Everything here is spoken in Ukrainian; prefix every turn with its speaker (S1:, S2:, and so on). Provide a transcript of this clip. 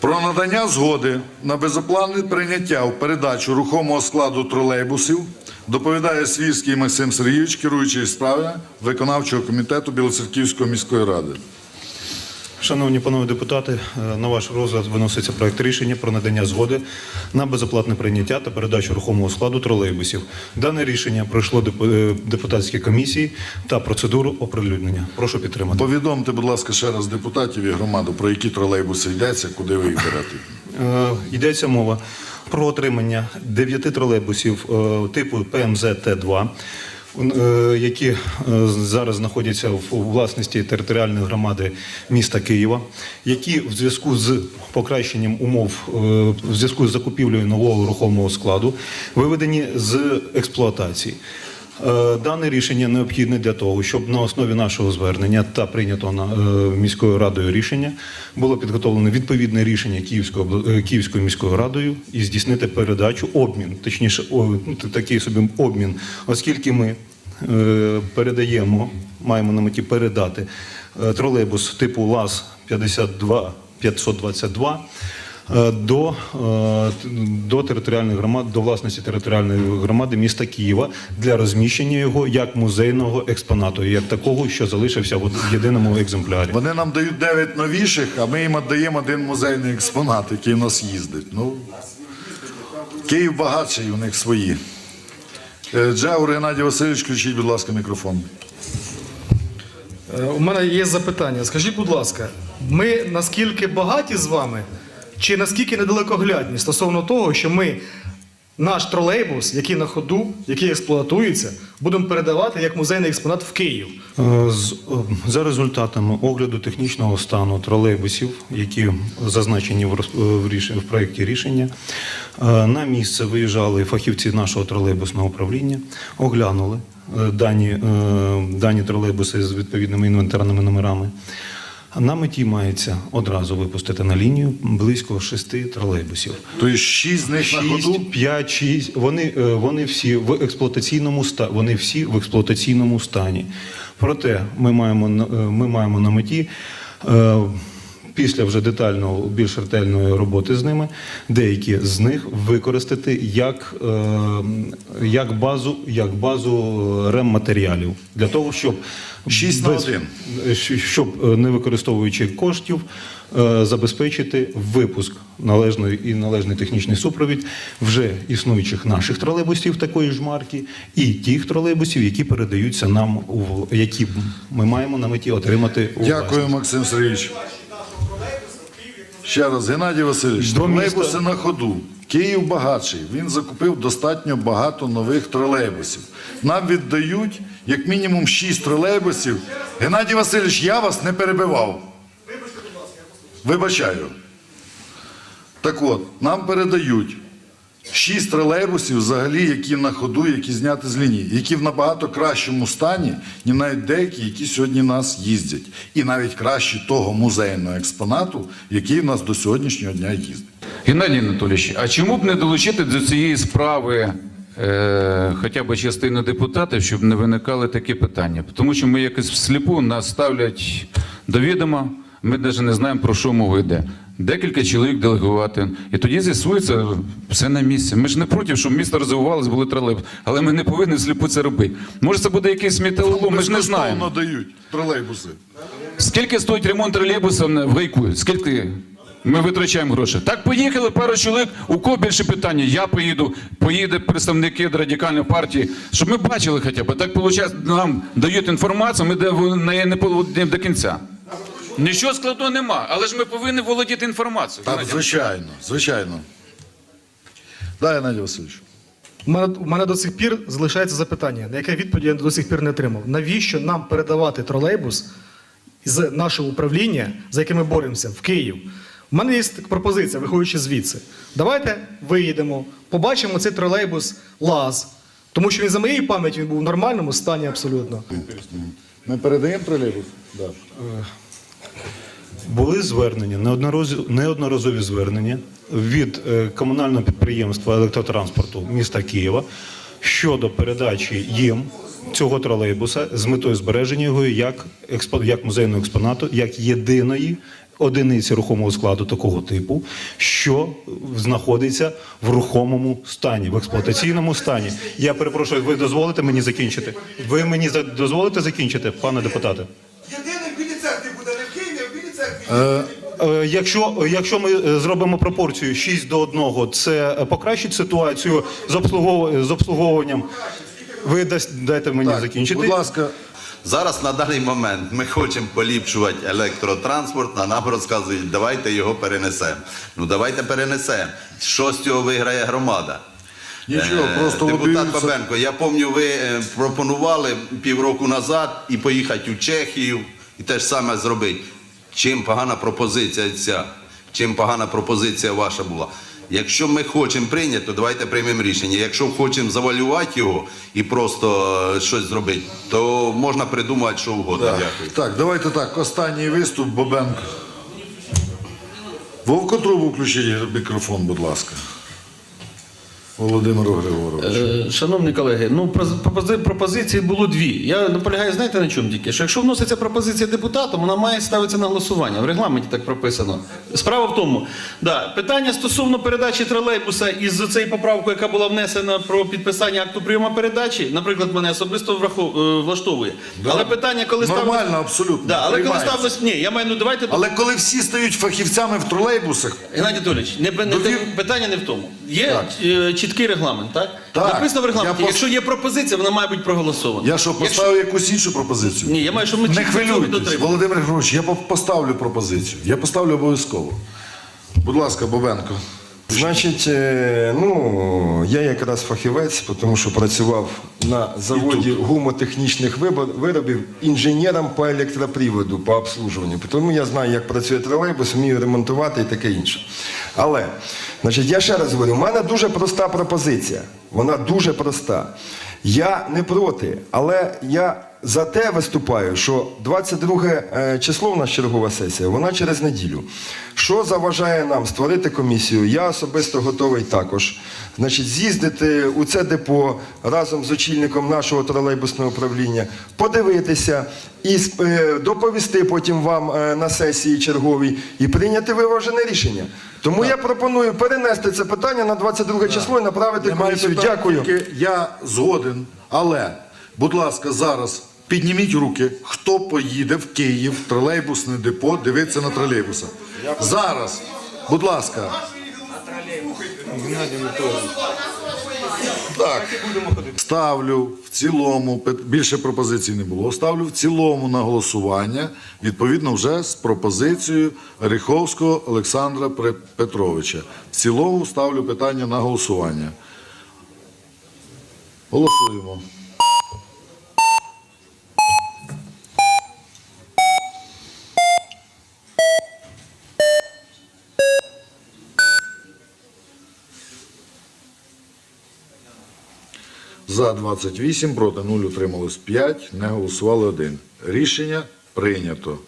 S1: Про надання згоди на безоплатне прийняття в передачу рухомого складу тролейбусів доповідає Свірський Максим Сергійович, керуючий справи виконавчого комітету Білоцерківської міської ради.
S2: Шановні панове депутати, е, на ваш розгляд виноситься проект рішення про надання згоди на безоплатне прийняття та передачу рухомого складу тролейбусів. Дане рішення пройшло е, депутатські комісії та процедуру оприлюднення. Прошу підтримати.
S1: Повідомте, будь ласка, ще раз депутатів і громаду, про які тролейбуси йдеться, куди ви їх берете.
S2: Е, Йдеться мова про отримання дев'яти тролейбусів типу ПМЗ Т2, е, які е, зараз знаходяться в власності територіальної громади міста Києва, які в зв'язку з покращенням умов, е, в зв'язку з закупівлею нового рухомого складу виведені з експлуатації. Е, Дане рішення необхідне для того, щоб на основі нашого звернення та прийнятого е, міською радою рішення було підготовлено відповідне рішення Київської, обла- е, Київською міською радою і здійснити передачу, обмін, точніше, такий собі обмін, оскільки ми передаємо, маємо на меті передати тролейбус типу ЛАЗ 52 522 е, до, е, до територіальної громади, до власності територіальної громади міста Києва для розміщення його як музейного експонату, як такого, що залишився в єдиному екземплярі.
S1: Вони нам дають 9 новіших, а ми їм віддаємо один музейний експонат, який в нас їздить. Ну, Київ багатший, у них свої. Е, Джаур Геннадій Васильович, включіть, будь ласка, мікрофон.
S3: Е, У мене є запитання. Скажіть, будь ласка, ми наскільки багаті з вами, чи наскільки недалекоглядні стосовно того, що ми наш тролейбус, який на ходу, який експлуатується, будемо передавати як музейний експонат в Київ?
S2: Е, е, За результатами огляду технічного стану тролейбусів, які зазначені в, роз- е, в, проєкті рішення, на місце виїжджали фахівці нашого тролейбусного управління, оглянули дані, дані тролейбуси з відповідними інвентарними номерами. На меті мається одразу випустити на лінію близько шести тролейбусів.
S1: Тобто шість з них на ходу.
S2: 6, 5, 6, вони, е, вони всі в експлуатаційному ста, вони всі в експлуатаційному стані. Проте ми маємо, е, ми маємо на меті е, після вже детального, більш ретельної роботи з ними, деякі з них використати як, е, як базу, як базу рематеріалів для того, щоб
S1: Шість на один.
S2: щ- щоб е, не використовуючи коштів, е, забезпечити випуск належної і належний технічний супровід вже існуючих наших тролейбусів такої ж марки, і тих тролейбусів, які передаються нам у які ми маємо на меті отримати у
S1: Дякую, Максим Сергійович. Ще раз, Геннадій Васильович, тролейбуси на ходу. Київ багатший. Він закупив достатньо багато нових тролейбусів. Нам віддають як мінімум 6 тролейбусів. Геннадій Васильович, я вас не перебивав. Вибачаю. Так от, нам передають шість тролейбусів, взагалі, які на ходу, які зняті з лінії, які в набагато кращому стані, ніж навіть деякі, які сьогодні нас їздять. І навіть краще того музейного експонату, який в нас до сьогоднішнього дня їздить.
S4: Геннадій Анатолійович, а чому б не долучити до цієї справи е, хоча б частину депутатів, щоб не виникали такі питання? Тому що ми якось всліпу нас ставлять до відома, ми навіть не знаємо, про що мова йде. Декілька чоловік делегувати. І тоді з'ясується все на місці. Ми ж не проти, щоб місто розвивалось, були тролейбуси, але ми не повинні всліпу це робити. Може, це буде якийсь металолом, ми ж не знаємо.
S1: Безкоштовно дають тролейбуси.
S4: Скільки стоїть ремонт тролейбуса в гайку? Скільки ми витрачаємо гроші? Так поїхали пару чоловік. У кого більше питання? Я поїду, поїде представники радикальної партії, щоб ми бачили хоча б. Так виходить, нам дають інформацію, ми не до кінця. Нічого складного нема, але ж ми повинні володіти інформацією.
S1: Так,
S4: Геннадій.
S1: звичайно, звичайно. Да, Геннадій Васильович.
S3: У мене, у мене до сих пір залишається запитання, на яке відповіді я до сих пір не отримав. Навіщо нам передавати тролейбус з нашого управління, за яке ми боремося, в Київ? У мене є така пропозиція, виходячи звідси. Давайте виїдемо, побачимо цей тролейбус ЛАЗ, тому що він за моєю пам'яттю він був в нормальному стані абсолютно.
S1: Ми передаємо тролейбус? Да.
S2: Були звернення, неодноразові, неодноразові звернення від е, комунального підприємства електротранспорту міста Києва щодо передачі їм цього тролейбуса з метою збереження його як, експо, як музейного експонату, як єдиної одиниці рухомого складу такого типу, що знаходиться в рухомому стані, в експлуатаційному стані. Я перепрошую, ви дозволите мені закінчити? Ви мені дозволите закінчити, пане депутате? Якщо, якщо ми е, зробимо пропорцію 6 до 1, це е, покращить ситуацію з, обслугов... з обслуговуванням. Ви дасть- дайте мені
S1: Так,
S2: закінчити.
S1: Будь ласка,
S5: Зараз на даний момент ми хочемо поліпшувати електротранспорт, а нам розказують, давайте його перенесемо. Ну давайте перенесемо. Що з цього виграє громада?
S1: нічого,
S5: Е,
S1: просто
S5: Депутат. Бабенко, я пам'ятаю, ви е, пропонували півроку назад і поїхати у Чехію і те ж саме зробити. Чим погана пропозиція ця? Чим погана пропозиція ваша була? Якщо ми хочемо прийняти, то давайте приймемо рішення. Якщо хочемо завалювати його і просто е, щось зробити, то можна придумати що угодно. Дякую.
S1: Так, давайте так. Останній виступ Бобенко. Вовкотрубу включіть мікрофон, будь ласка. Володимиру Григоровичу.
S6: Е, Шановні колеги, ну проз- пропози- пропозицій було дві. Я наполягаю, знаєте на чому тільки? Що якщо вноситься пропозиція депутатом, вона має ставитися на голосування. В регламенті так прописано. Справа в тому, да, питання стосовно передачі тролейбуса із цією поправкою, яка була внесена про підписання акту прийому передачі, наприклад, мене особисто врахов- е, влаштовує.
S1: Да.
S6: Але питання, коли
S1: Нормально,
S6: ставилось-
S1: абсолютно,
S6: Да, але коли ставилось, ні, я маю, ну давайте
S1: Але коли всі стають фахівцями в тролейбусах,
S6: Геннадій Анатолійович, не, не,
S1: Довір-
S6: питання не в тому. Є
S1: Так.
S6: е, чіткий регламент, так?
S1: Так.
S6: Написано в регламенті,
S1: Я пос-
S6: якщо є пропозиція, вона має бути проголосована.
S1: я що, поставив якусь іншу пропозицію?
S6: Ні, я маю, щоб ми
S1: Не
S6: чітко цього
S1: хвилюйтесь,
S6: дотримувалися.
S1: Володимир Григорович, я по- поставлю пропозицію. Я поставлю обов'язково. Будь ласка, Бобенко.
S7: Значить, е, ну я якраз фахівець, тому що працював на заводі гумотехнічних виробів інженером по електроприводу, по обслужуванню. Тому я знаю, як працює тролейбус, вмію ремонтувати і таке інше. Але, значить, я ще раз говорю, у мене дуже проста пропозиція. Вона дуже проста. Я не проти, але я за те виступаю, що 22 е, число в нас чергова сесія, вона через неділю. Що заважає нам створити комісію? Я особисто готовий також. Значить, з'їздити у це депо разом з очільником нашого тролейбусного управління, подивитися і е, доповісти потім вам е, на сесії черговій і прийняти виважене рішення. Тому я пропоную перенести це питання на 22 число і направити
S1: Немає
S7: комісію.
S1: питань,
S7: Дякую.
S1: тільки Я згоден, але, будь ласка, зараз підніміть руки, хто поїде в Київ в тролейбусне депо дивитися на тролейбуса. Зараз, будь ласка. Так, ставлю в цілому, більше пропозицій не було. Ставлю в цілому на голосування, відповідно, вже з пропозицією Риховського Олександра Петровича. В цілому ставлю питання на голосування. Голосуємо. За 28, проти 0, утрималось 5, не голосували 1. Рішення прийнято.